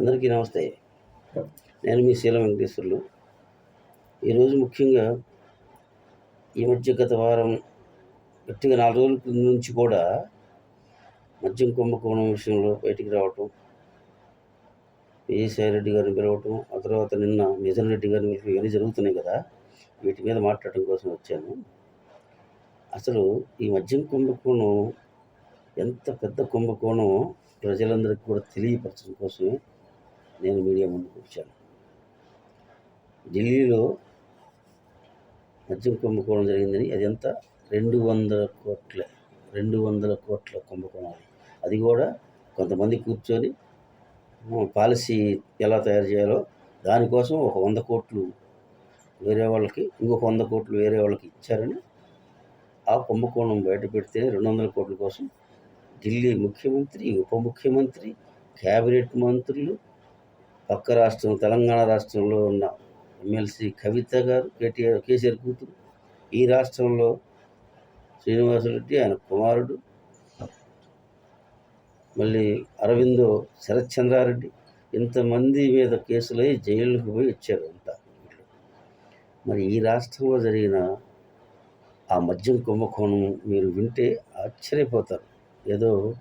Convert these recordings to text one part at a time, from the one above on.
అందరికీ నమస్తే. నేను మీ శీల వెంకటేశ్వర్లు. ఈరోజు ముఖ్యంగా ఈ మధ్య గత వారం గట్టిగా నాలుగు రోజుల క్రితం నుంచి కూడా మద్యం కుంభకోణం విషయంలో బయటికి రావటం విజయసాయి రెడ్డి గారిని పిలవటం ఆ తర్వాత నిన్న మిథున్ రెడ్డి గారిని పిలవటం ఇవన్నీ జరుగుతున్నాయి కదా వీటి మీద మాట్లాడటం కోసం వచ్చాను. అసలు ఈ మద్యం కుంభకోణం ఎంత పెద్ద కుంభకోణమో ప్రజలందరికీ కూడా తెలియపరచడం కోసమే నేను మీడియా ముందుకు వచ్చాను ఢిల్లీలో మద్యం కుంభకోణం జరిగిందని అది ఎంత రెండు వందల కోట్ల రెండు వందల కోట్ల కుంభకోణం అది. కూడా కొంతమంది కూర్చొని పాలసీ ఎలా తయారు చేయాలో దానికోసం ఒక వంద కోట్లు వేరే వాళ్ళకి ఇంకొక వంద కోట్లు వేరే వాళ్ళకి ఇచ్చారని ఆ కుంభకోణం బయట పెడితే రెండు వందల కోట్ల కోసం ఢిల్లీ ముఖ్యమంత్రి ఉప ముఖ్యమంత్రి క్యాబినెట్ మంత్రులు పక్క రాష్ట్రం తెలంగాణ రాష్ట్రంలో ఉన్న ఎమ్మెల్సీ కవిత గారు కేటీఆర్ కేసీఆర్ కూతురు. ఈ రాష్ట్రంలో శ్రీనివాసరెడ్డి ఆయన కుమారుడు. మళ్ళీ అరవిందో శరత్ చంద్రారెడ్డి ఇంతమంది మీద కేసులై జైలుకు పోయి ఇచ్చారు అంతా. మరి ఈ రాష్ట్రంలో జరిగిన ఆ మద్యం కుంభకోణం మీరు వింటే ఆశ్చర్యపోతారు. ఏదో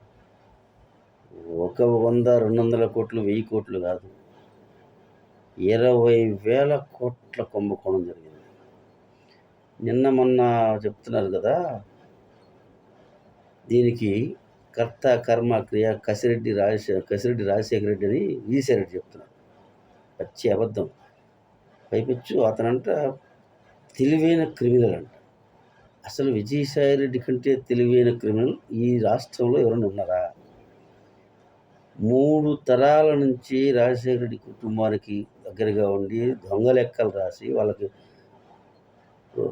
ఒక వంద రెండు వందల కోట్లు వెయ్యి కోట్లు కాదు. ఇరవై వేల కోట్ల కుంభకోణం జరిగింది. నిన్న మొన్న చెప్తున్నారు కదా దీనికి కర్త కర్మ క్రియ కసిరెడ్డి రాజశేఖర కసిరెడ్డి రాజశేఖర రెడ్డి అని విజయసాయి రెడ్డి చెప్తున్నారు. పచ్చి అబద్ధం. పైపెచ్చు అతనంట తెలివైన క్రిమినల్ అంట. అసలు విజయసాయి రెడ్డి కంటే తెలివైన క్రిమినల్ ఈ రాష్ట్రంలో ఎవరైనా ఉన్నారా? మూడు తరాల నుంచి రాజశేఖర రెడ్డి కుటుంబానికి దగ్గరగా ఉండి దొంగ లెక్కలు రాసి వాళ్ళకి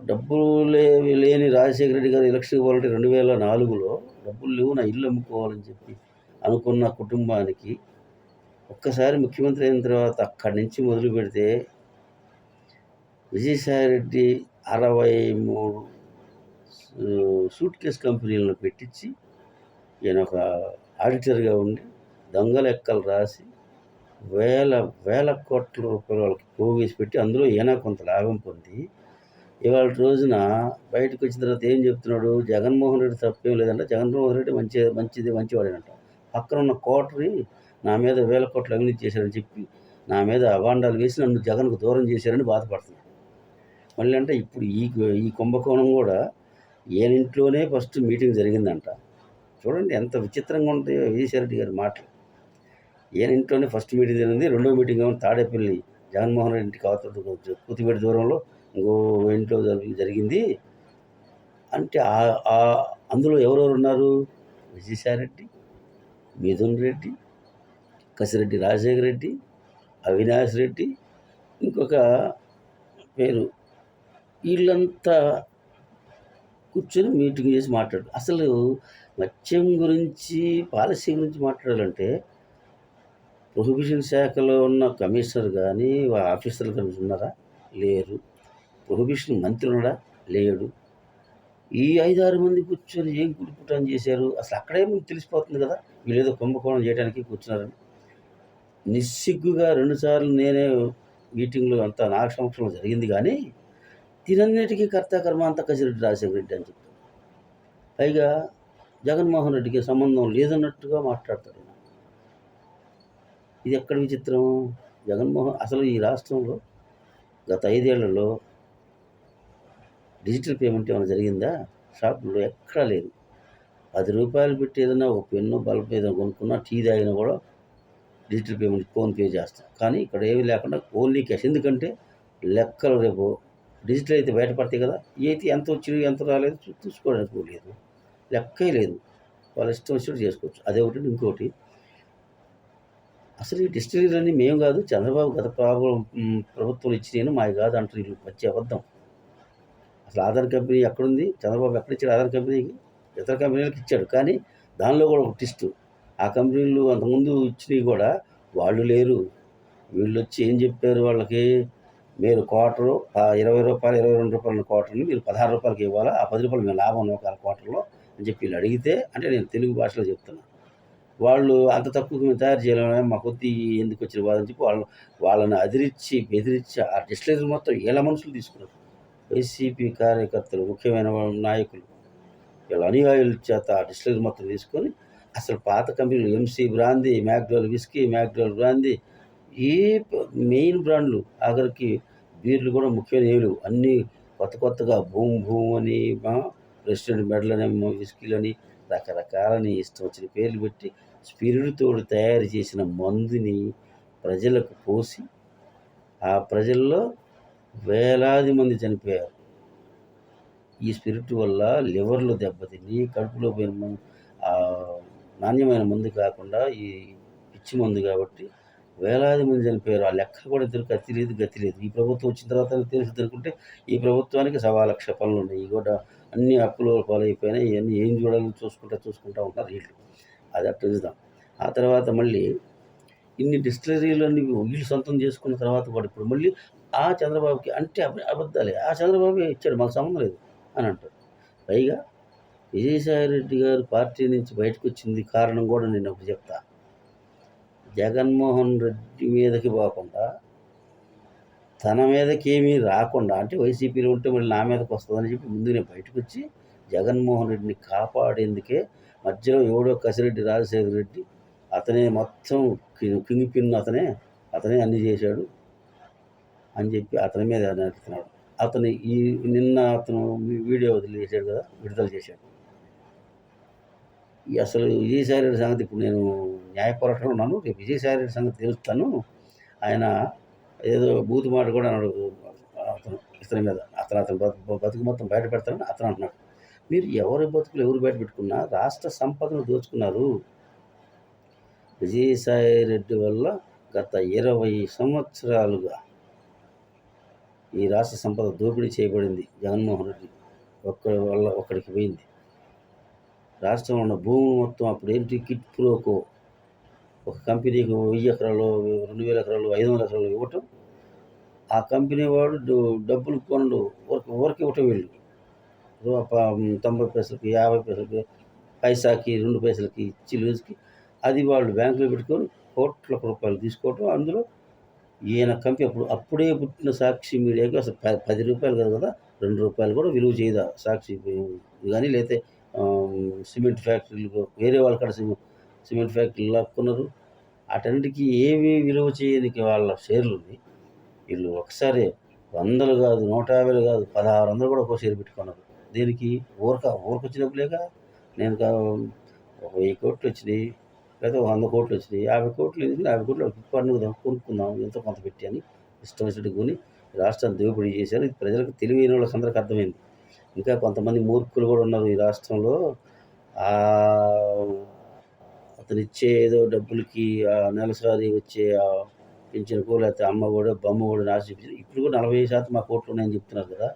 డబ్బులు లేవి లేని రాజశేఖర రెడ్డి గారు ఎలక్షన్ పోవాలంటే రెండు వేల నాలుగులో డబ్బులు లేవు నా ఇల్లు అమ్ముకోవాలని చెప్పి అనుకున్న కుటుంబానికి ఒక్కసారి ముఖ్యమంత్రి అయిన తర్వాత అక్కడి నుంచి మొదలు పెడితే విజయసాయి రెడ్డి అరవై మూడు సూట్ కేస్ కంపెనీలను పెట్టించి ఈయన ఒక ఆడిటర్గా ఉండి దొంగ లెక్కలు రాసి వేల వేల కోట్ల రూపాయలు వాళ్ళకి పోగేసి పెట్టి అందులో ఈయన కొంత లాభం పొంది ఇవాళ రోజున బయటకు వచ్చిన తర్వాత ఏం చెప్తున్నాడు? జగన్మోహన్ రెడ్డి తప్పేం లేదంట. జగన్మోహన్ రెడ్డి మంచి మంచిది మంచివాడేనంట. పక్కన ఉన్న కోటరి నా మీద వేల కోట్లు అవినీతి చేశారని చెప్పి నా మీద అవాండాలు వేసి నన్ను జగన్కు దూరం చేశారని బాధపడుతున్నాడు. మళ్ళీ అంటే ఇప్పుడు ఈ ఈ కుంభకోణం కూడా ఈయనింట్లోనే ఫస్ట్ మీటింగ్ జరిగిందంట. చూడండి ఎంత విచిత్రంగా ఉంటాయో విజయసాయిరెడ్డి గారి మాటలు. ఈయన ఇంట్లోనే ఫస్ట్ మీటింగ్ జరిగింది. రెండో మీటింగ్ ఏమో తాడేపల్లి జగన్మోహన్ రెడ్డి ఇంటికి అవతల కూతిపేట దూరంలో ఇంకో ఇంట్లో జరిగింది. అంటే అందులో ఎవరెవరు ఉన్నారు? విజయసాయిరెడ్డి మిథున్ రెడ్డి కసిరెడ్డి రాజశేఖర రెడ్డి అవినాష్ రెడ్డి ఇంకొక పేరు. వీళ్ళంతా కూర్చొని మీటింగ్ చేసి మాట్లాడు అసలు మత్స్యం గురించి పాలసీ గురించి మాట్లాడాలంటే ప్రొహిబిషన్ శాఖలో ఉన్న కమిషనర్ కానీ ఆఫీసర్లు కానీ ఉన్నారా? లేరు. ప్రొహిబిషన్ మంత్రి ఉన్నాడా? లేడు. ఈ ఐదారు మంది కూర్చొని ఏం కుటుంబం చేశారు? అసలు అక్కడే తెలిసిపోతుంది కదా. వీళ్ళు ఏదో కుంభకోణం చేయడానికి కూర్చున్నారని. నిస్సిగ్గుగా రెండుసార్లు నేనే మీటింగ్లో అంతా నాకు సంవత్సరంలో జరిగింది కానీ దీనన్నిటికీ కర్త కర్మ అంతా కసిరెడ్డి రాజశేఖర రెడ్డి అని చెప్తారు. పైగా జగన్మోహన్ రెడ్డికి సంబంధం లేదన్నట్టుగా మాట్లాడతాడు ఇది ఎక్కడ విచిత్రం? జగన్మోహన్ అసలు ఈ రాష్ట్రంలో గత ఐదేళ్ళలో డిజిటల్ పేమెంట్ ఏమైనా జరిగిందా? షాపుల్లో ఎక్కడా లేదు. పది రూపాయలు పెట్టి ఏదైనా ఒక పెన్ను బల్బ్ ఏదైనా కొనుక్కున్నా టీ తాగినా కూడా డిజిటల్ పేమెంట్ ఫోన్పే చేస్తాం. కానీ ఇక్కడ ఏమీ లేకుండా ఓన్లీ క్యాష్. ఎందుకంటే లెక్కలు రేపు డిజిటల్ అయితే బయటపడతాయి కదా. ఏ అయితే ఎంత వచ్చినవి ఎంత రాలేదు చూసుకోవడానికి లేదు. లెక్కే లేదు. వాళ్ళ ఇష్టం వచ్చినట్టు చేసుకోవచ్చు. అదే ఒకటి ఇంకోటి అసలు ఈ డిస్టిలరీలన్నీ మేము కాదు చంద్రబాబు గత ప్రాబ్లం ప్రభుత్వం ఇచ్చినాను మావి కాదు అంటారు వీళ్ళు. వచ్చే అబద్ధం. అసలు ఆధార్ కంపెనీ ఎక్కడుంది? చంద్రబాబు ఎక్కడ ఇచ్చాడు ఆధార్ కంపెనీకి? ఇతర కంపెనీలకు ఇచ్చాడు. కానీ దానిలో కూడా ఒక టిస్ట్ ఆ కంపెనీలు అంతకుముందు ఇచ్చినవి కూడా వాళ్ళు లేరు. వీళ్ళు వచ్చి ఏం చెప్పారు వాళ్ళకి? మీరు క్వార్టరు ఇరవై రూపాయలు ఇరవై రెండు రూపాయల క్వార్టర్ని మీరు పదహారు రూపాయలకి ఇవ్వాలా? ఆ పది రూపాయలు మేము లాభం ఒక క్వార్టర్లో అని చెప్పి వీళ్ళు అడిగితే అంటే నేను తెలుగు భాషలో చెప్తున్నాను వాళ్ళు అంత తక్కువకి మేము తయారు చేయలేము మా కొద్ది ఎందుకు వచ్చిన బాధ అని చెప్పి వాళ్ళు వాళ్ళని అదిరించి బెదిరించి ఆ డిస్టిలరీ మొత్తం ఏళ్ళ మనుషులు తీసుకున్నారు. వైసీపీ కార్యకర్తలు ముఖ్యమైన నాయకులు వీళ్ళ అనుయాయుల చేత ఆ డిస్టిలరీ మొత్తం తీసుకొని అసలు పాత కంపెనీలు MC brandy McDowell whisky McDowell brandy ఏ మెయిన్ బ్రాండ్లు ఆఖరికి బీర్లు కూడా ముఖ్యమైన ఏవి లేవు. అన్నీ కొత్త కొత్తగా భూమ్ భూమ్ అని మా ప్రెసిడెంట్ మెడలని విస్కీలని రకరకాలని ఇష్టం వచ్చిన పేర్లు పెట్టి స్పిరిట్తో తయారు చేసిన మందుని ప్రజలకు పోసి ఆ ప్రజల్లో వేలాది మంది చనిపోయారు. ఈ స్పిరిట్ వల్ల లివర్లు దెబ్బతిని కడుపులో పోయిన నాణ్యమైన మందు కాకుండా ఈ పిచ్చి మందు కాబట్టి వేలాది మంది చనిపోయారు. ఆ లెక్క కూడా తెలియదు గతి లేదు గతి లేదు. ఈ ప్రభుత్వం వచ్చిన తర్వాత తెలిసి అనుకుంటే ఈ ప్రభుత్వానికి సవా లక్ష పనులు ఉన్నాయి. ఇవి కూడా అన్ని అప్పుల పాలైపోయినాయి. ఇవన్నీ ఏం చూడాలని చూసుకుంటా చూసుకుంటా ఉంటారు వీళ్ళు. అది అట్లా చూద్దాం ఆ తర్వాత మళ్ళీ ఇన్ని డిస్టిలరీలన్నీ వీళ్ళు సొంతం చేసుకున్న తర్వాత కూడా ఇప్పుడు మళ్ళీ ఆ చంద్రబాబుకి అంటే అబ- అబద్ధాలే ఆ చంద్రబాబు ఇచ్చాడు మాకు సంబంధం లేదు అని అంటారు. పైగా విజయసాయి రెడ్డి గారు పార్టీ నుంచి బయటకు వచ్చింది కారణం కూడా నేను ఒకటి చెప్తా. జగన్మోహన్ రెడ్డి మీదకి పోకుండా తన మీదకి ఏమీ రాకుండా అంటే వైసీపీలో ఉంటే మళ్ళీ నా మీదకి వస్తుందని చెప్పి ముందు నేను బయటకు వచ్చి జగన్మోహన్ రెడ్డిని కాపాడేందుకే మధ్యలో ఎవడో కసిరెడ్డి రాజశేఖర రెడ్డి అతనే మొత్తం కి- కింగ్ పిన్ అతనే అతనే అన్ని చేశాడు అని చెప్పి అతని మీద నడుపుతున్నాడు అతను ఈ నిన్న అతను వీడియో వదిలేశాడు కదా విడుదల చేశాడు. ఈ అసలు విజయసాయి రెడ్డి సంగతి ఇప్పుడు నేను న్యాయ పోరాటంలో ఉన్నాను రేపు విజయసాయి రెడ్డి సంగతి తెలుస్తాను ఆయన ఏదో బూతు మాట కూడా అన్నాడు అతను ఇతని మీద. అతను అతను బతుకు మొత్తం బయట పెడతానని అతను అంటున్నాడు. మీరు ఎవరి బతుకులు ఎవరు బయట పెట్టుకున్నా రాష్ట్ర సంపదను దోచుకున్నారు. విజయసాయి రెడ్డి వల్ల గత ఇరవై సంవత్సరాలుగా ఈ రాష్ట్ర సంపద దోపిడీ చేయబడింది జగన్మోహన్ రెడ్డి. ఒక్కడి వల్ల ఒక్కడికి పోయింది. రాష్ట్రంలో ఉన్న భూమి మొత్తం అప్పుడు ఏంటి? కిట్ ప్రోకో ఒక కంపెనీకి వెయ్యి ఎకరాలు రెండు వేల ఎకరాలు ఐదు వందల ఎకరాలు ఇవ్వటం. ఆ కంపెనీ వాడు డబ్బులు కొనడు ఊరికి ఊరికి ఇవ్వటం వీళ్ళు. తొంభై పైసలకి యాభై పైసలకి పైసాకి రెండు పైసలకి ఇచ్చి లూజ్కి అది వాళ్ళు బ్యాంకులో పెట్టుకొని కోట్ల రూపాయలు తీసుకోవటం. అందులో ఈయన కంపెనీ అప్పుడు అప్పుడే పుట్టిన సాక్షి మీడియాకి అసలు పది రూపాయలు కదా కదా రెండు రూపాయలు కూడా విలువ చేయదా సాక్షి కానీ లేకపోతే సిమెంట్ ఫ్యాక్టరీలు వేరే వాళ్ళ కాడ సిమెంట్ సిమెంట్ ఫ్యాక్టరీలు లాక్కున్నారు. అటన్నిటికీ ఏమీ విలువ చేయడానికి వాళ్ళ షేర్లు ఉన్నాయి. వీళ్ళు ఒకసారి వందలు కాదు నూట యాభైలు కాదు పదహారు వందలు కూడా ఒక షేర్ పెట్టుకున్నారు. దీనికి ఊరక లేక నేను ఒక వెయ్యి కోట్లు వచ్చినాయి లేదా వంద కోట్లు వచ్చినాయి యాభై కోట్లు యాభై కోట్లు పన్నుకుందాం కొనుక్కుందాం ఎంతో కొంత పెట్టి అని ఇష్టం వచ్చినట్టు కొని రాష్ట్రాన్ని దిగుబడి చేశారు. ఇది ప్రజలకు తెలివైన వాళ్ళకి అందరికి అర్థమైంది. ఇంకా కొంతమంది మూర్ఖులు కూడా ఉన్నారు ఈ రాష్ట్రంలో. అతను ఇచ్చే ఏదో డబ్బులకి ఆ నెలసరి వచ్చే పెంచిన కూడా లేకపోతే అమ్మ కూడా బొమ్మ కూడా నాశ ఇప్పుడు కూడా నలభై శాతం మా కోట్లు ఉన్నాయని చెప్తున్నారు కదా.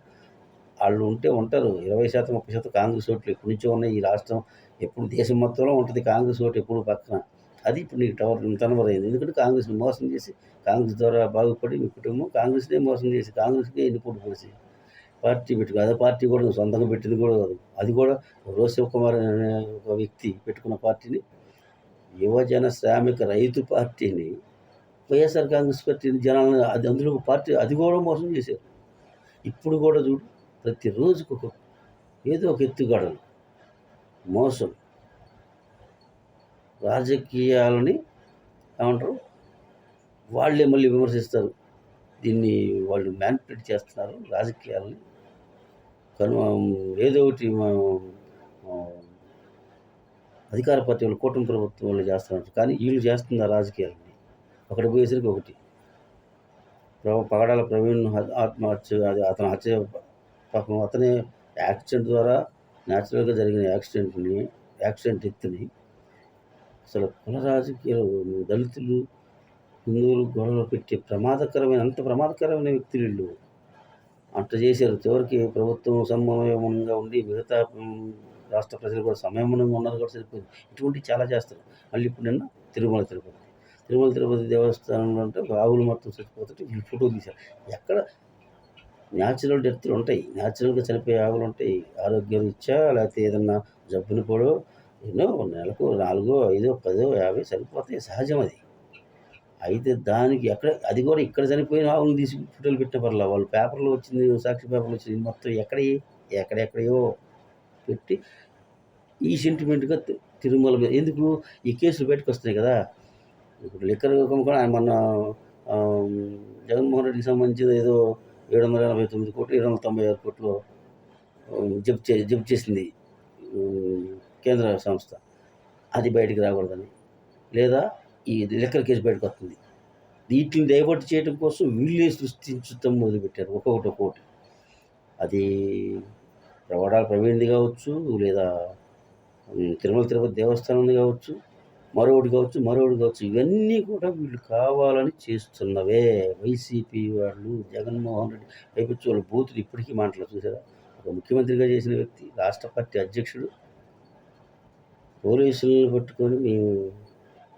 వాళ్ళు ఉంటే ఉంటారు. ఇరవై శాతం ముప్పై శాతం కాంగ్రెస్ ఓట్లు ఎప్పటి నుంచో ఉన్నాయి ఈ రాష్ట్రం. ఎప్పుడు దేశం మొత్తంలో ఉంటుంది కాంగ్రెస్ ఓటు ఎప్పుడు పక్కన. అది ఇప్పుడు నీకు టవర్ తనవర్ అయింది. ఎందుకంటే కాంగ్రెస్ని మోసం చేసి కాంగ్రెస్ ద్వారా బాగుపడి మీ కుటుంబం కాంగ్రెస్నే మోసం చేసి కాంగ్రెస్కే ఎన్నిపోటు పోసి పార్టీ పెట్టుకో అదే పార్టీ కూడా నువ్వు సొంతంగా పెట్టింది కూడా కాదు. అది కూడా రోజ్ కుమార్ అనే ఒక వ్యక్తి పెట్టుకున్న పార్టీని యువజన శ్రామిక రైతు పార్టీని వైఎస్ఆర్ కాంగ్రెస్ పార్టీని జనాలను అది అందులో పార్టీ అది కూడా మోసం చేశారు. ఇప్పుడు కూడా చూడు ప్రతిరోజుకు ఒక ఏదో ఒక ఎత్తుగడలు మోసం. రాజకీయాలని ఏమంటారు? వాళ్ళే మళ్ళీ విమర్శిస్తారు. దీన్ని వాళ్ళు మ్యానిపులేట్ చేస్తున్నారు రాజకీయాలని. కను ఏదో ఒకటి అధికార పార్టీ వాళ్ళు కూటమి ప్రభుత్వం వాళ్ళు చేస్తున్నారు. కానీ వీళ్ళు చేస్తున్న రాజకీయాలని. ఒకటి పోయేసరికి ఒకటి. ప్ర- పగడాల ప్రవీణ్ ఆత్మహత్య అది అతను హత్య పాపం అతనే యాక్సిడెంట్ ద్వారా న్యాచురల్గా జరిగిన యాక్సిడెంట్ని యాక్సిడెంట్ ఎత్తుని అసలు కుల రాజకీయాలు దళితులు హిందువులు గొడవలు పెట్టే ప్రమాదకరమైన అంత ప్రమాదకరమైన వ్యక్తులు వీళ్ళు. అంత చేశారు. చివరికి ప్రభుత్వం సమన్వయంగా ఉండి మిగతా రాష్ట్ర ప్రజలు కూడా సమయమనంగా ఉన్నారు కూడా సరిపోయింది. ఇటువంటి చాలా చేస్తారు. మళ్ళీ ఇప్పుడు నిన్న తిరుమల తిరుపతి. తిరుమల తిరుపతి దేవస్థానంలో అంటే ఆవులు మొత్తం చచ్చిపోతుంటే వీళ్ళు ఫోటో తీశారు. ఎక్కడ న్యాచురల్ డెత్లు ఉంటాయి. న్యాచురల్గా చనిపోయే ఆవులు ఉంటాయి. ఆరోగ్య ఇచ్చా లేకపోతే ఏదన్నా జబ్బుని కూడా ఎన్నో నెలకు నాలుగో ఐదో పదో యాభై చనిపోతాయి సహజం అది. అయితే దానికి ఎక్కడ అది కూడా ఇక్కడ చనిపోయిన ఆవులను తీసి ఫోటోలు పెట్టిన పర్లా. వాళ్ళు పేపర్లో వచ్చింది సాక్షి పేపర్లో వచ్చింది మొత్తం ఎక్కడ ఎక్కడెక్కడయో పెట్టి ఈ సెంటిమెంట్గా తిరుమల మీద ఎందుకు? ఈ కేసులు బయటకు వస్తున్నాయి కదా. ఇప్పుడు లిక్కర్ కూడా ఆయన మన జగన్మోహన్ రెడ్డికి సంబంధించిన ఏదో ఏడు వందల ఎనభై తొమ్మిది కోట్లు ఏడు వందల తొంభై ఆరు కోట్లు జప్తు చే జప్తు చేసింది కేంద్ర సంస్థ. అది బయటికి రాకూడదని. లేదా ఈ లిక్కర్ కేసు బయటకు వస్తుంది. వీటిని డైవర్ట్ చేయడం కోసం వీళ్ళే సృష్టించడం మొదలుపెట్టారు. ఒక్కొక్కటి ఒక్కొక్కటి. అది ప్రవడాల ప్రవీణ్ది కావచ్చు లేదా తిరుమల తిరుపతి దేవస్థానం కావచ్చు మరొకటి కావచ్చు మరొకటి కావచ్చు. ఇవన్నీ కూడా వీళ్ళు కావాలని చేస్తున్నవే. వైసీపీ వాళ్ళు జగన్మోహన్ రెడ్డి పైపించి వాళ్ళ బూతులు ఇప్పటికీ మాటలు చూసారా? ఒక ముఖ్యమంత్రిగా చేసిన వ్యక్తి రాష్ట్ర పార్టీ అధ్యక్షుడు. పోలీసులను పట్టుకొని మేము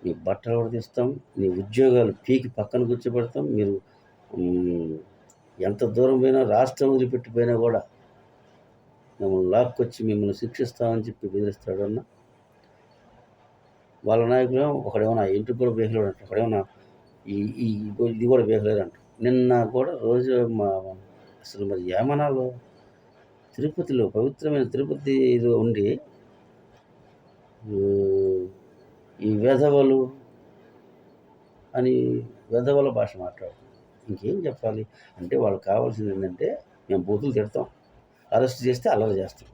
మీ బట్టలు ఉడదీస్తాం మీ ఉద్యోగాలు పీకి పక్కన కూర్చోబెడతాం. మీరు ఎంత దూరం పోయినా రాష్ట్రం వదిలిపెట్టిపోయినా కూడా మిమ్మల్ని లాక్కొచ్చి మిమ్మల్ని శిక్షిస్తామని చెప్పి బెదిరిస్తాడన్నా వాళ్ళ నాయకులు ఒకడేమో నా ఇంటికి కూడా బేహలేడు అంట ఒకడేమో ఈ ఈ ఇది కూడా బేహలేదంట అంట నిన్న కూడా రోజు మా అసలు మరి ఏమనాలో తిరుపతిలో పవిత్రమైన తిరుపతిలో ఉండి ఈ వేధవలు అని వేధవల భాష మాట్లాడుతుంది ఇంకేం చెప్పాలి? అంటే వాళ్ళకి కావాల్సింది ఏంటంటే మేము బూతులు తిడతాం. అరెస్ట్ చేస్తే అల్లరి చేస్తాం.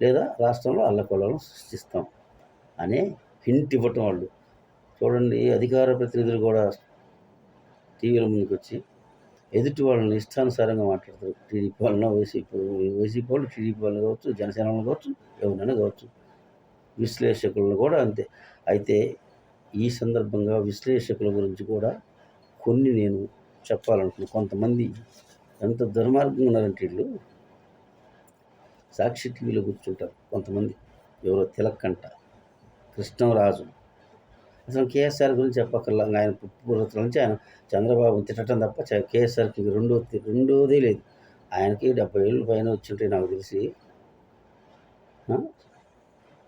లేదా రాష్ట్రంలో అల్లకొల్లను సృష్టిస్తాం. అనే హింట్ ఇవ్వటం వాళ్ళు. చూడండి అధికార ప్రతినిధులు కూడా టీవీల ముందుకు వచ్చి ఎదుటి వాళ్ళని ఇష్టానుసారంగా మాట్లాడతారు. టీడీపీ వాళ్ళను వైసీపీ వైసీపీ వాళ్ళు టీడీపీ వాళ్ళు కావచ్చు జనసేన వాళ్ళు కావచ్చు ఎవరైనా కావచ్చు. విశ్లేషకులను కూడా అంతే. అయితే ఈ సందర్భంగా విశ్లేషకుల గురించి కూడా కొన్ని నేను చెప్పాలనుకున్నాను కొంతమంది ఎంత దుర్మార్గంగా ఉన్నారంటే వీళ్ళు సాక్షి టీవీలో కూర్చుంటారు. కొంతమంది ఎవరో తిలక్కంట కృష్ణరాజు. అసలు కేఎస్ఆర్ గురించి చెప్పక్కర్లా ఆయన పూర్వతల నుంచి ఆయన చంద్రబాబు తిట్టడం తప్ప చ- కేఎస్ఆర్కి రెండో రెండోది లేదు. ఆయనకి డెబ్బై ఏళ్ళు పైన వచ్చింటే నాకు తెలిసి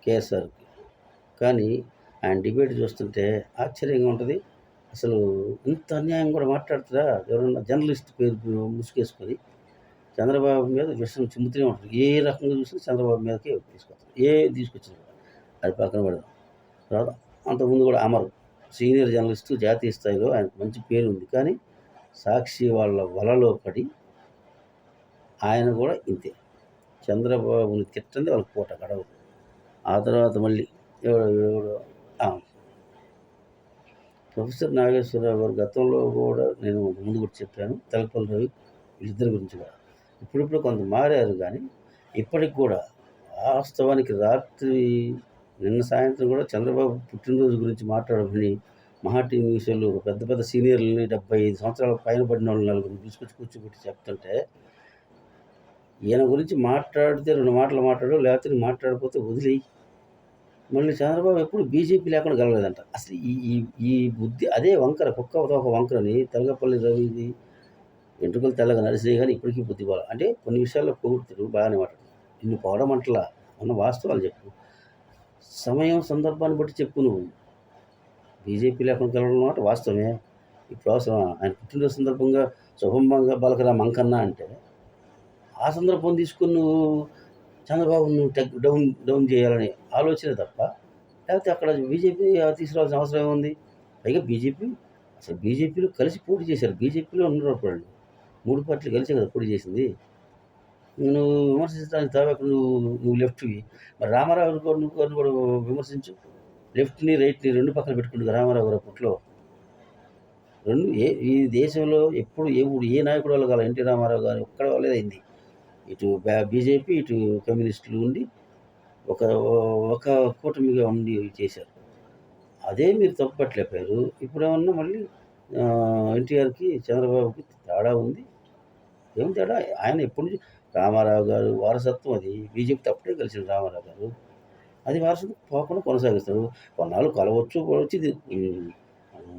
కేఎస్ఆర్కి కానీ ఆయన డిబేట్ చూస్తుంటే ఆశ్చర్యంగా ఉంటుంది. అసలు ఇంత అన్యాయం కూడా మాట్లాడుతారా? ఎవరన్నా జర్నలిస్ట్ పేరు ముసుగేసుకొని చంద్రబాబు మీద విషయం చిమ్ముతూనే ఉంటుంది ఏ రకంగా చూసినా చంద్రబాబు మీదకే తీసుకొస్తారు. ఏ తీసుకొచ్చినా అది పక్కన పెడదాం. తర్వాత అంతకుముందు కూడా అమరు సీనియర్ జర్నలిస్టు జాతీయ స్థాయిలో ఆయనకు మంచి పేరు ఉంది. కానీ సాక్షి వాళ్ళ వలలో పడి ఆయన కూడా ఇంతే. చంద్రబాబుని తిట్టండి వాళ్ళకి పూట గడవదు. ఆ తర్వాత మళ్ళీ ఎవడో ఎవడో ప్రొఫెసర్ నాగేశ్వరరావు గారు గతంలో కూడా నేను ముందు కూడా చెప్పాను తెలపల్లి రవి వీళ్ళిద్దరి గురించి కూడా. ఇప్పుడిప్పుడు కొంత మారారు కానీ ఇప్పటికి కూడా వాస్తవానికి రాత్రి నిన్న సాయంత్రం కూడా చంద్రబాబు పుట్టినరోజు గురించి మాట్లాడమని మహా టీవీ విషయంలో పెద్ద పెద్ద సీనియర్లని డెబ్బై ఐదు సంవత్సరాల పైన పడిన వాళ్ళు నలుగురు తీసుకొచ్చి కూర్చోబెట్టి చెప్తుంటే ఈయన గురించి మాట్లాడితే రెండు మాటలు మాట్లాడు లేకపోతే మాట్లాడిపోతే మాట్లాడకపోతే వదిలేయి. మళ్ళీ చంద్రబాబు ఎప్పుడు బీజేపీ లేకుండా గెలవలేదంట. అసలు ఈ ఈ ఈ బుద్ధి అదే వంకర కుక్క ఒక వంకరని తెలగపల్లి రవిది వెంట్రుకలు తెల్లగా నడిచినాయి కానీ ఇప్పటికీ బుద్ధి పోవాలి అంటే కొన్ని విషయాల్లో పొగుడుతాడు బాగానే మాట్లాడు నిన్ను పొగడం అంటలా ఉన్న వాస్తవాలు చెప్పు. సమయం సందర్భాన్ని బట్టి చెప్పు నువ్వు. బీజేపీ లేకుండా గెలవడం మాట వాస్తవమే. ఇప్పుడు అవసరం ఆయన పుట్టినరోజు సందర్భంగా శుభంగా బలకరా మంకన్నా అంటే ఆ సందర్భం తీసుకుని నువ్వు చంద్రబాబు నువ్వు టెక్ డౌన్ డౌన్ చేయాలని ఆలోచన తప్ప లేకపోతే అక్కడ బీజేపీ తీసుకురావాల్సిన అవసరం ఏముంది? పైగా బీజేపీ అసలు బీజేపీలో కలిసి పోటీ చేశారు. బీజేపీలో ఉన్నారు అప్పుడు మూడు పార్టీలు కలిసే కదా పోటీ చేసింది. నువ్వు విమర్శించడానికి తర్వాత నువ్వు నువ్వు లెఫ్ట్వి మరి రామారావు కూడా నువ్వు గారిని కూడా విమర్శించు. లెఫ్ట్ని రైట్ని రెండు పక్కన పెట్టుకుంటు రామారావు గారు అప్పట్లో. రెండు ఏ ఈ దేశంలో ఎప్పుడు ఏ ఏ నాయకుడు వాళ్ళు కాదు ఎన్టీ రామారావు గారు ఒక్కడ వాళ్ళే అయింది. ఇటు బీజేపీ ఇటు కమ్యూనిస్టులు ఉండి ఒక ఒక కూటమిగా ఉండి చేశారు. అదే మీరు తప్పుపట్టలేపారు ఇప్పుడేమన్నా మళ్ళీ ఎన్టీఆర్కి చంద్రబాబుకి తేడా ఉంది? ఏం తేడా? ఆయన ఎప్పటి నుంచి రామారావు గారు వారసత్వం అది. బీజేపీ అప్పుడే కలిసిన రామారావు గారు. అది వారసత్వం పోకుండా కొనసాగిస్తారు. కొన్నాళ్ళు కలవచ్చు వచ్చి ఇది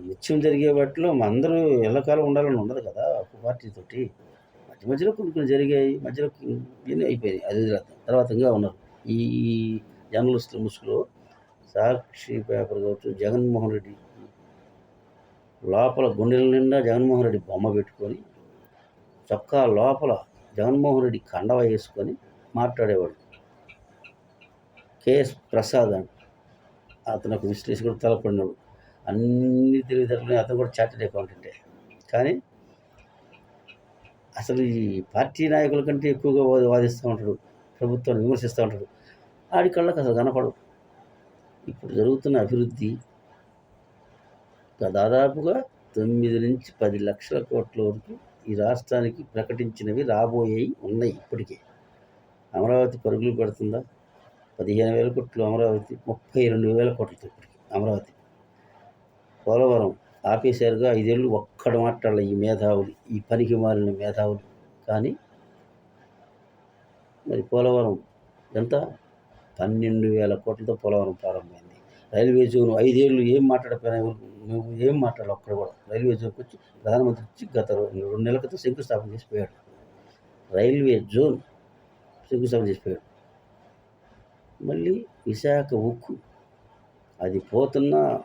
నిత్యం జరిగే వాటిలో అందరూ ఎల్లకాలం ఉండాలని ఉండదు కదా ఒక పార్టీతోటి. మధ్య మధ్యలో కొన్ని కొన్ని జరిగాయి. మధ్యలో ఇవన్నీ అయిపోయాయి అది తర్వాత ఇంకా ఉన్నారు. ఈ జర్నలిస్టుల ముసుగులో సాక్షి పేపర్ కావచ్చు జగన్మోహన్ రెడ్డి లోపల గుండెల నిండా జగన్మోహన్ రెడ్డి బొమ్మ పెట్టుకొని చొక్కా లోపల జగన్మోహన్ రెడ్డి కండవ వేసుకొని మాట్లాడేవాడు. కేఎస్ ప్రసాద్ అని. అతను ఒక విశ్లేషకుడు తలపడినాడు. అన్ని తెలివితేటలు అతను కూడా చార్టెడ్ అకౌంటెంటే. కానీ అసలు ఈ పార్టీ నాయకుల కంటే ఎక్కువగా వాదిస్తూ ఉంటాడు ప్రభుత్వాన్ని విమర్శిస్తూ ఉంటాడు. ఆడి కళ్ళకు అసలు కనపడవు. ఇప్పుడు జరుగుతున్న అభివృద్ధి దాదాపుగా తొమ్మిది నుంచి పది లక్షల కోట్ల వరకు ఈ రాష్ట్రానికి ప్రకటించినవి రాబోయేవి ఉన్నాయి ఇప్పటికే. అమరావతి పరుగులు పెడుతుందా? పదిహేను వేల కోట్లు అమరావతి ముప్పై రెండు వేల కోట్లతో ఇప్పటికి అమరావతి. పోలవరం ఆపేశారుగా ఐదేళ్ళు ఒక్కడ మాట్లాడాలి ఈ మేధావులు ఈ పనికి మారిన మేధావులు. కానీ మరి పోలవరం ఎంత? పన్నెండు వేల కోట్లతో పోలవరం ప్రారంభమైంది. రైల్వే జోన్ ఐదేళ్ళు ఏం మాట్లాడకపోయినా మేము ఏం మాట్లాడాలి ఒక్కడ కూడా. రైల్వే జోన్కి వచ్చి ప్రధానమంత్రి వచ్చి గత రెండు నెలల క్రితం శంకుస్థాపన చేసిపోయాడు. రైల్వే జోన్ శంకుస్థాపన చేసిపోయాడు. మళ్ళీ విశాఖ ఉక్కు. అది పోతున్న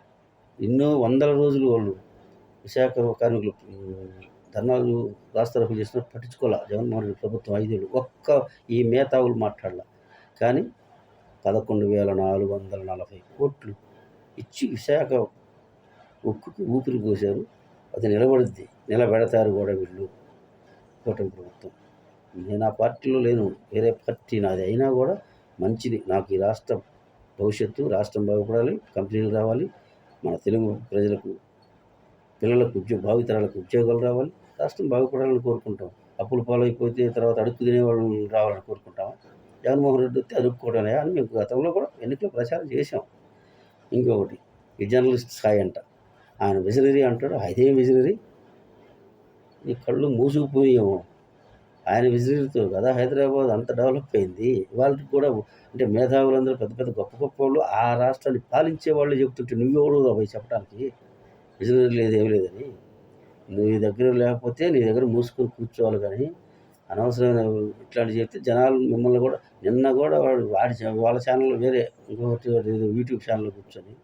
ఎన్నో వందల రోజులు వాళ్ళు విశాఖ కార్మికులు ధర్నాలు రాస్తారోకలు చేసిన పట్టించుకోలే. జగన్మోహన్ రెడ్డి ప్రభుత్వం ఐదేళ్ళు ఒక్క ఈ మేతావులు మాట్లాడాల. కానీ పదకొండు వేల నాలుగు వందల నలభై కోట్లు ఇచ్చి విశాఖ ఉక్కుకి ఊపిరి పోశారు. అది నిలబడుద్ది నిలబెడతారు కూడా వీళ్ళు కూటమి ప్రభుత్వం. నేను ఆ పార్టీలో లేను. వేరే పార్టీ నాది అయినా కూడా మంచిది. నాకు ఈ రాష్ట్ర భవిష్యత్తు రాష్ట్రం బాగుపడాలి కంపెనీలు రావాలి మన తెలుగు ప్రజలకు పిల్లలకు ఉద్యోగ భావితరాలకు ఉద్యోగాలు రావాలి రాష్ట్రం బాగుపడాలని కోరుకుంటాం. అప్పులు పాలైపోతే తర్వాత అడుక్కు తినేవాళ్ళు రావాలని కోరుకుంటాం జగన్మోహన్ రెడ్డి వస్తే అని మేము గతంలో కూడా ఎన్నికల్లో ప్రచారం చేశాం. ఇంకొకటి ఈ జర్నలిస్ట్ స్థాయి అంట. ఆయన విజనరీ అంటాడు అదేం విజనరీ. నీ కళ్ళు మూసుకుపోయేమో. ఆయన విజనరీతో కదా హైదరాబాద్ అంత డెవలప్ అయింది. వాళ్ళకి కూడా అంటే మేధావులందరూ పెద్ద పెద్ద గొప్ప గొప్ప వాళ్ళు ఆ రాష్ట్రాన్ని పాలించే వాళ్ళు చెప్తుంటే నువ్వెవడు అవి చెప్పడానికి? విజనరీ లేదు ఏం లేదని. నువ్వు నీ దగ్గర లేకపోతే నీ దగ్గర మూసుకొని కూర్చోవాలి కానీ అనవసరమైన ఇట్లాంటి చెప్తే జనాలు మిమ్మల్ని కూడా నిన్న కూడా వాడు వాడి వాళ్ళ ఛానల్ వేరే ఇంకొకటి ఏదో యూట్యూబ్ ఛానల్లో కూర్చొని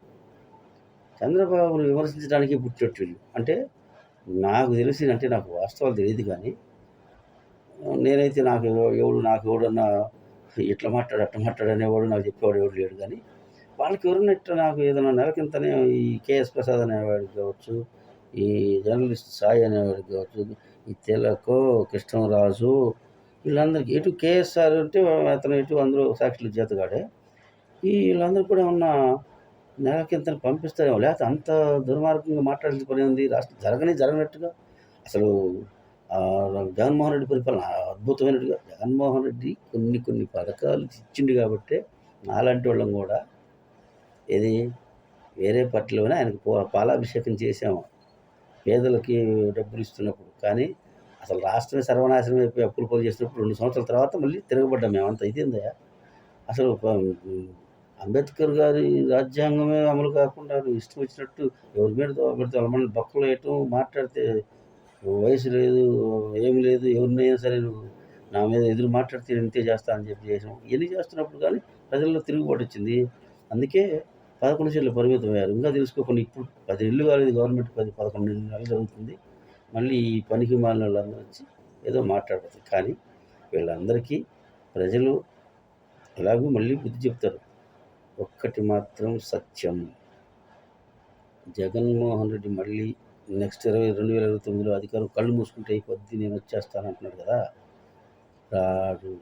చంద్రబాబును విమర్శించడానికి పుట్టినట్టు వీళ్ళు. అంటే నాకు తెలిసి అంటే నాకు వాస్తవాలు తెలియదు కానీ నేనైతే నాకు ఎవడు నాకు ఎవడన్నా ఇట్లా మాట్లాడు అట్లా మాట్లాడు అనేవాడు నాకు చెప్పేవాడు ఎవడు లేడు కానీ వాళ్ళకి ఎవరన్నా ఇట్లా నాకు ఏదైనా నెలకింతనే ఈ కేఎస్ ప్రసాద్ అనేవాడికి కావచ్చు ఈ జర్నలిస్ట్ సాయి అనేవాడికి కావచ్చు ఈ తెలకో కృష్ణరాజు వీళ్ళందరికీ ఎటు కేఎస్ఆర్ అంటే అతను ఎటు అందరూ సాక్షులు జీతగాడే ఈ వీళ్ళందరూ కూడా ఉన్న నెలకింత పంపిస్తారేమో లేకపోతే అంత దుర్మార్గంగా మాట్లాడాల్సిన పని ఉంది రాష్ట్రం జరగని జరగనట్టుగా? అసలు జగన్మోహన్ రెడ్డి పరిపాలన అద్భుతమైనట్టుగా? జగన్మోహన్ రెడ్డి కొన్ని కొన్ని పథకాలు ఇచ్చిండు కాబట్టి నాలాంటి వాళ్ళం కూడా ఇది వేరే పార్టీలోనే ఆయనకు పాలాభిషేకం చేసాము పేదలకి డబ్బులు ఇస్తున్నప్పుడు కానీ అసలు రాష్ట్రమే సర్వనాశనం అయిపోయి అప్పులు పోలు చేసినప్పుడు రెండు సంవత్సరాల తర్వాత మళ్ళీ తిరగబడ్డాం మేమంతా ఇదేందయ్యా అసలు అంబేద్కర్ గారి రాజ్యాంగమే అమలు కాకుండా ఇష్టం వచ్చినట్టు ఎవరి మీద పెడితే వాళ్ళ మన బొక్కలు వేయటం మాట్లాడితే వయసు లేదు ఏమి లేదు ఎవరినైనా సరే నువ్వు నా మీద ఎదురు మాట్లాడితే ఇంతే చేస్తా అని చెప్పి చేసాం ఇవన్నీ చేస్తున్నప్పుడు కానీ ప్రజల్లో తిరుగుబాటు వచ్చింది. అందుకే పదకొండు సీట్లు పరిమితం అయ్యారు. ఇంకా తెలుసుకోకుండా ఇప్పుడు పది ఇల్లు కాలేదు గవర్నమెంట్ పది పదకొండు నెలలు జరుగుతుంది. మళ్ళీ ఈ పనికి మాలిన వాళ్ళందరూ వచ్చి ఏదో మాట్లాడతారు. కానీ వీళ్ళందరికీ ప్రజలు ఎలాగూ మళ్ళీ బుద్ధి చెప్తారు. ఒక్కటి మాత్రం సత్యం. జగన్మోహన్ రెడ్డి మళ్ళీ నెక్స్ట్ ఇరవై రెండు వేల ఇరవై తొమ్మిదిలో అధికారం కళ్ళు మూసుకుంటే కొద్ది నేను వచ్చేస్తాను అంటున్నాడు కదా. రాడు.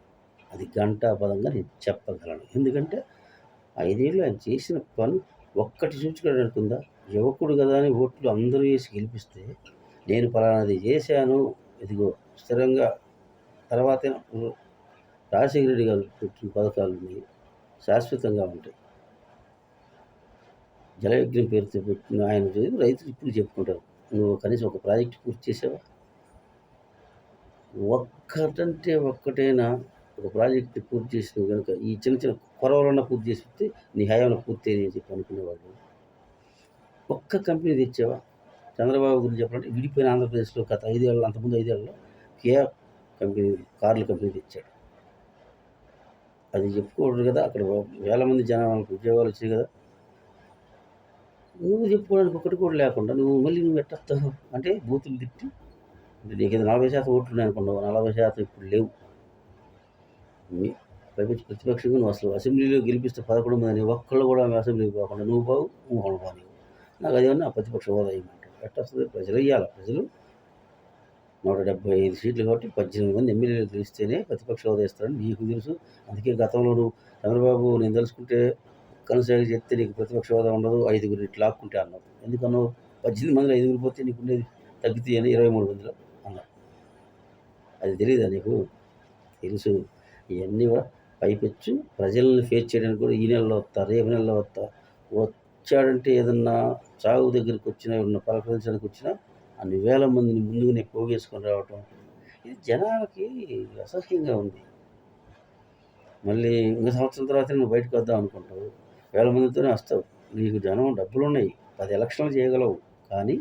అది గంటా పదంగా నేను చెప్పగలను. ఎందుకంటే ఐదేళ్ళు ఆయన చేసిన పని ఒక్కటి చూసుకోవడానికి అనుకుందా యువకుడు కదా అని ఓట్లు అందరూ వేసి గెలిపిస్తే నేను పలానాది చేశాను ఇదిగో స్థిరంగా తర్వాత రాజశేఖర రెడ్డి గారు పెట్టిన పథకాలు శాశ్వతంగా ఉంటాయి. జలయజ్ఞం పేరుతో పెట్టిన ఆయన రైతులు ఇప్పుడు చెప్పుకుంటారు. నువ్వు కనీసం ఒక ప్రాజెక్ట్ పూర్తి చేసావా? ఒక్కటంటే ఒక్కటైనా? ఒక ప్రాజెక్ట్ పూర్తి చేసిన కనుక ఈ చిన్న చిన్న కొరవలన్నా పూర్తి చేస్తే నీ హయాంలో పూర్తి అని చెప్పి అనుకునేవాళ్ళు. ఒక్క కంపెనీ తెచ్చావా? చంద్రబాబు గురించి చెప్పాలంటే విడిపోయిన ఆంధ్రప్రదేశ్లో గత ఐదేళ్ళు అంతకుముందు ఐదేళ్ళలో కియా కంపెనీ కార్ల కంపెనీ తెచ్చాడు. అది చెప్పుకోడు కదా అక్కడ వేల మంది జనాలకు ఉద్యోగాలు వచ్చాయి కదా. నువ్వు చెప్పుకోవడానికి ఒకటి కూడా లేకుండా నువ్వు మళ్ళీ నువ్వు ఎట్టొస్తావు? అంటే బూతులు తిట్టి అంటే నీకు నలభై శాతం ఓట్లు ఉన్నాయి అనుకున్నావు నలభై శాతం ఇప్పుడు లేవు. మీ ప్రతిపక్షంగా నువ్వు అసలు అసెంబ్లీలో గెలిపిస్తే పదకొండు మంది ఒక్కళ్ళు కూడా అసెంబ్లీకి పోకుండా నువ్వు బావు నువ్వు ఒకళ్ళు నీవు. నాకు అదేమన్నా ప్రతిపక్ష హోదా ఇవ్వమంటావు. ఎట్ట వస్తుంది? ప్రజలు ఇవ్వాలి ప్రజలు నూట డెబ్బై ఐదు సీట్లు కాబట్టి పద్దెనిమిది మంది ఎమ్మెల్యేలు గెలిస్తేనే ప్రతిపక్ష హోదా ఇస్తారని నీకు తెలుసు. అందుకే గతంలో నువ్వు చంద్రబాబు నేను తెలుసుకుంటే కనసాగి చెప్తే నీకు ప్రతిపక్ష హోదా ఉండదు ఐదుగురు ఇట్లా లాక్కుంటే అన్నావు. ఎందుకన్నావు? పద్దెనిమిది మందిలో ఐదుగురు పోతే నీకు ఉండేది తగ్గితే అని ఇరవై మూడు మందిలో అన్నావు. అది తెలియదా నీకు? తెలుసు. ఇవన్నీ కూడా పైపెచ్చు. ప్రజల్ని ఫేస్ చేయడానికి కూడా ఈ నెలలో వస్తా రేపు నెలలో వస్తా. వచ్చాడంటే ఏదన్నా చావు దగ్గరికి వచ్చినా ఉన్న పలకరించడానికి వచ్చినా అన్ని వేల మందిని ముందుగానే పోగేసుకొని రావటం. ఇది జనాలకి అసహ్యంగా ఉంది. మళ్ళీ ఇంకో సంవత్సరం తర్వాత నువ్వు బయటకు వద్దాం అనుకుంటావు. వేల మందితోనే వస్తావు. నీకు జనం డబ్బులు ఉన్నాయి పది ఎలక్షన్లు చేయగలవు. కానీ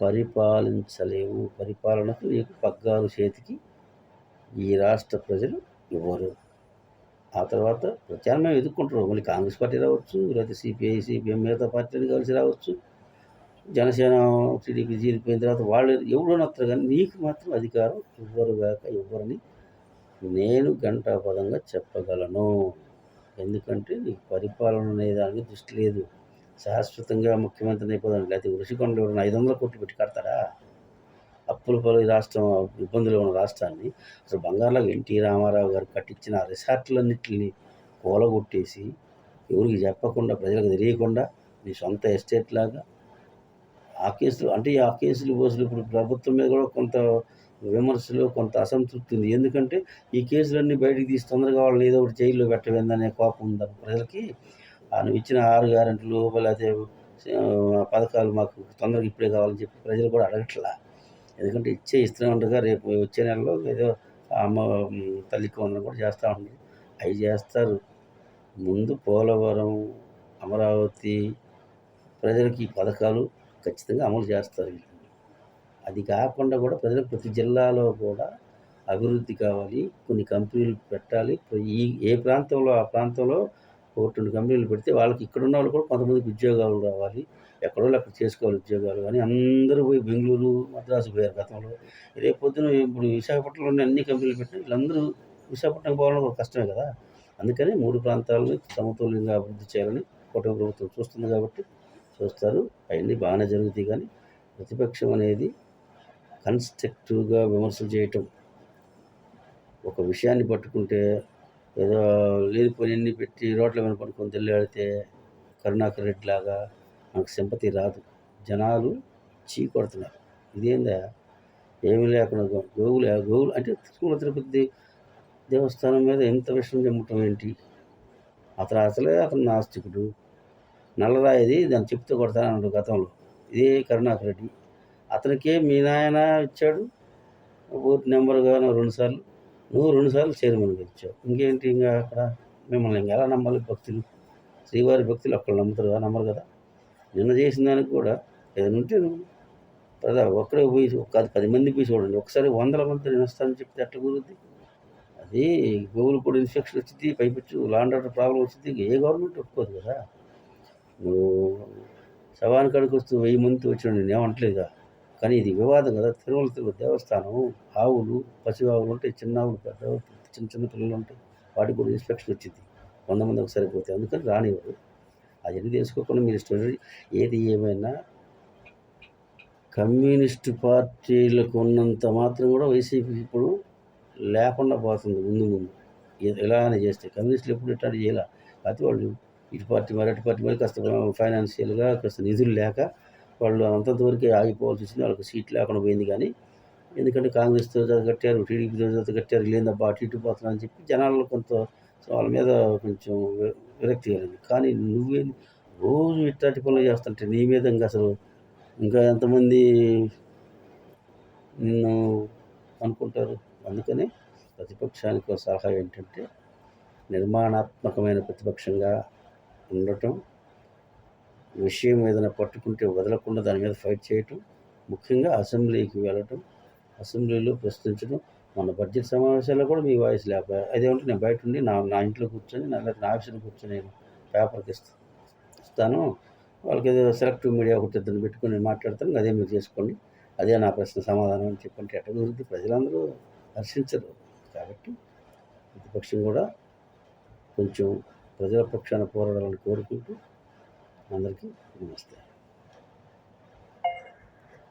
పరిపాలించలేవు. పరిపాలనకు నీకు పగ్గాలు చేతికి ఈ రాష్ట్ర ప్రజలు ఇవ్వరు ఆ తర్వాత ప్రత్యామ్నాయం ఎదుర్కొంటారు. మళ్ళీ కాంగ్రెస్ పార్టీ రావచ్చు లేకపోతే సిపిఐ సిపిఎం మిగతా పార్టీలు కలిసి రావచ్చు. జనసేన టీడీపీ జీడిపోయిన తర్వాత వాళ్ళు ఎవడో నత్తరు కానీ నీకు మాత్రం అధికారం ఇవ్వరు కాక ఇవ్వరని నేను గంటాపదంగా చెప్పగలను. ఎందుకంటే నీకు పరిపాలన అనే దానికి దృష్టి లేదు. శాశ్వతంగా ముఖ్యమంత్రిని అయిపోదాం. లేకపోతే ఋషికొండలు ఎవరైనా ఐదు వందల కోట్లు పెట్టి కడతారా అప్పుల పలు ఈ రాష్ట్రం ఇబ్బందులు ఉన్న రాష్ట్రాన్ని అసలు బంగారులో ఎన్టీ రామారావు గారు కట్టించిన ఆ రిసార్ట్లన్నింటిని కూలగొట్టేసి ఎవరికి చెప్పకుండా ప్రజలకు తెలియకుండా నీ సొంత ఎస్టేట్ లాగా ఆ కేసులు అంటే ఆ కేసులు పోసులు ఇప్పుడు ప్రభుత్వం మీద కూడా కొంత విమర్శలు కొంత అసంతృప్తి ఉంది. ఎందుకంటే ఈ కేసులన్నీ బయటికి తీసి తొందరగా వాళ్ళని ఏదో ఒకటి జైల్లో పెట్టవేందనే కోపం ఉంది ప్రజలకి? ఆయన నువ్వు ఇచ్చిన ఆరు గ్యారెంటీలు లేకపోతే పథకాలు మాకు తొందరగా ఇప్పుడే కావాలని చెప్పి ప్రజలు కూడా అడగట్లా? ఎందుకంటే ఇచ్చే ఇస్తూనే ఉండగా రేపు వచ్చే నెలలో ఏదో అమ్మ తల్లి తల్లికి వందనం కూడా చేస్తూ ఉంటారు. అవి చేస్తారు. ముందు పోలవరం అమరావతి ప్రజలకి ఈ పథకాలు ఖచ్చితంగా అమలు చేస్తారు. అది కాకుండా కూడా ప్రజలకు ప్రతి జిల్లాలో కూడా అభివృద్ధి కావాలి. కొన్ని కంపెనీలు పెట్టాలి. ఈ ఏ ప్రాంతంలో ఆ ప్రాంతంలో ఒకటి రెండు కంపెనీలు పెడితే వాళ్ళకి ఇక్కడ ఉన్న వాళ్ళు కూడా కొంతమందికి ఉద్యోగాలు రావాలి. ఎక్కడో అక్కడ చేసుకోవాలి ఉద్యోగాలు కానీ అందరూ పోయి బెంగళూరు మద్రాసు పోయారు గతంలో. రేపు పొద్దున ఇప్పుడు విశాఖపట్నంలో ఉన్న అన్ని కంపెనీలు పెట్టిన వీళ్ళందరూ విశాఖపట్నం పోవాలని కూడా కష్టమే కదా. అందుకని మూడు ప్రాంతాలను సమతుల్యంగా అభివృద్ధి చేయాలని కుటుంబ ప్రభుత్వం చూస్తుంది కాబట్టి చూస్తారు. అవన్నీ బాగానే జరుగుతాయి కానీ ప్రతిపక్షం అనేది కన్స్ట్రక్టివ్గా విమర్శలు చేయటం. ఒక విషయాన్ని పట్టుకుంటే ఏదో లేనిపోయినన్ని పెట్టి రోడ్ల మీద పడుకొని తెల్లాడితే కరుణాకర్ రెడ్డి లాగా నాకు సింపతి రాదు. జనాలు చీ కొడుతున్నారు ఇదేందా? ఏమీ లేకుండా గోగులు గోగులు అంటే తిరుమల తిరుపతి దేవస్థానం మీద ఎంత విషయం చెమ్మటం ఏంటి? అతను అసలే అతను నాస్తికుడు. నల్లరాయిది దాన్ని చెప్తూ కొడతానన్నాడు గతంలో. ఇదే కరుణాకర్ రెడ్డి. అతనికే మీ నాయన ఇచ్చాడు. బూత్ నెంబర్గా రెండుసార్లు నువ్వు రెండు సార్లు చైర్మన్గా ఇచ్చావు ఇంకేంటి ఇంకా అక్కడ? మిమ్మల్ని ఇంకా ఎలా నమ్మాలి భక్తులు? శ్రీవారి భక్తులు ఒక్కళ్ళు నమ్ముతారు. కదా నమ్మరు కదా. నిన్న చేసిన దానికి కూడా ఏదైనా ఉంటే నువ్వు ఒక్కడే పోయి కాదు పది మంది పోయి చూడండి. ఒకసారి వందల మంది నేను వస్తానని చెప్తే అట్లా కుదురుద్ది. అది గోవులు కూడా ఇన్ఫెక్షన్ వచ్చింది పైపించు లాండర్ ప్రాబ్లం వచ్చింది ఏ గవర్నమెంట్ ఒప్పుకోదు కదా. నువ్వు శవాన్ని కడికి వస్తూ వెయ్యి మంది వచ్చిన నేను ఏమంటలేదా కానీ ఇది వివాదం కదా తిరుమల తిరుపతి దేవస్థానం ఆవులు పసి ఆవులు ఉంటాయి చిన్న ఆవులు పెద్ద చిన్న చిన్న పిల్లలు ఉంటాయి. వాటికి కూడా ఇన్స్పెక్షన్ వచ్చింది వంద మంది ఒకసారి పోతే అందుకని రానివ్వరు. అవన్నీ తెలుసుకోకుండా మీరు స్టోరీ ఏది ఏమైనా కమ్యూనిస్ట్ పార్టీలకు ఉన్నంత మాత్రం కూడా వైసీపీ ఇప్పుడు లేకుండా పోతుంది ముందు ముందు. ఎలా ఇలానే చేస్తే. కమ్యూనిస్టులు ఎప్పుడు ఇట్లా చేయాల. అది వాళ్ళు ఇటు పార్టీ మరి అటు పార్టీ మరి కాస్త ఫైనాన్షియల్గా కాస్త నిధులు లేక వాళ్ళు అంతంతవరకే ఆగిపోవాల్సి వచ్చింది. వాళ్ళకి సీట్ లేకుండా పోయింది కానీ ఎందుకంటే కాంగ్రెస్తో జత కట్టారు టీడీపీతో జత కట్టారు. లేదబ్బా అటు ఇటు పోతున్నా అని చెప్పి జనాల్లో కొంత సో వాళ్ళ మీద కొంచెం విరక్తి కలిగింది. కానీ నువ్వే రోజు ఇట్లాంటి పనులు చేస్తుంటే నీ మీద ఇంకా అసలు ఇంకా ఎంతమంది నిన్ను అనుకుంటారు? అందుకని ప్రతిపక్షానికి ఒక సలహా ఏంటంటే నిర్మాణాత్మకమైన ప్రతిపక్షంగా ఉండటం విషయం ఏదైనా పట్టుకుంటే వదలకుండా దాని మీద ఫైట్ చేయటం ముఖ్యంగా అసెంబ్లీకి వెళ్ళటం అసెంబ్లీలో ప్రశ్నించడం మన బడ్జెట్ సమావేశాల్లో కూడా మీ వాయిస్ లేకపోయా అదేమంటే నేను బయట ఉండి నా నా ఇంట్లో కూర్చొని నా నా ఆఫీసులో కూర్చొని నేను పేపర్కి ఇస్తాను. వాళ్ళకి ఏదో సెలెక్టివ్ మీడియా ఒకటి ఇద్దరు పెట్టుకొని నేను మాట్లాడతాను. అదే మీరు చేసుకోండి. అదే నా ప్రశ్న సమాధానం అని చెప్పంటే ఎట్ట గురించి ప్రజలందరూ హర్షించరు. కాబట్టి ప్రతిపక్షం కూడా కొంచెం ప్రజల పక్షాన పోరాడాలని కోరుకుంటూ అందరికీ నమస్తే.